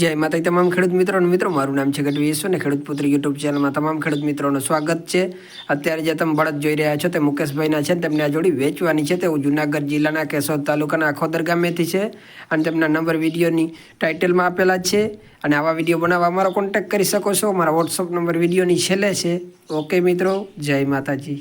જય માતા તમામ ખેડૂત મિત્રો અને મિત્રો, મારું નામ છે ગઢવી ઈશ્વર ને ખેડૂત પુત્ર યુટ્યુબ ચેનલમાં તમામ ખેડૂત મિત્રોનું સ્વાગત છે. અત્યારે જે તમે બળદ જોઈ રહ્યા છો તે મુકેશભાઈના છે તેમને આ જોડી વેચવાની છે. તેઓ જુનાગઢ જિલ્લાના કેશોદ તાલુકાના ખોદર ગામેથી છે અને તેમના નંબર વિડીયોની ટાઇટલમાં આપેલા છે. અને આવા વીડિયો બનાવવા અમારો કોન્ટેક્ટ કરી શકો છો. મારા વોટ્સઅપ નંબર વિડીયોની છેલ્લે છે. ઓકે મિત્રો, જય માતાજી.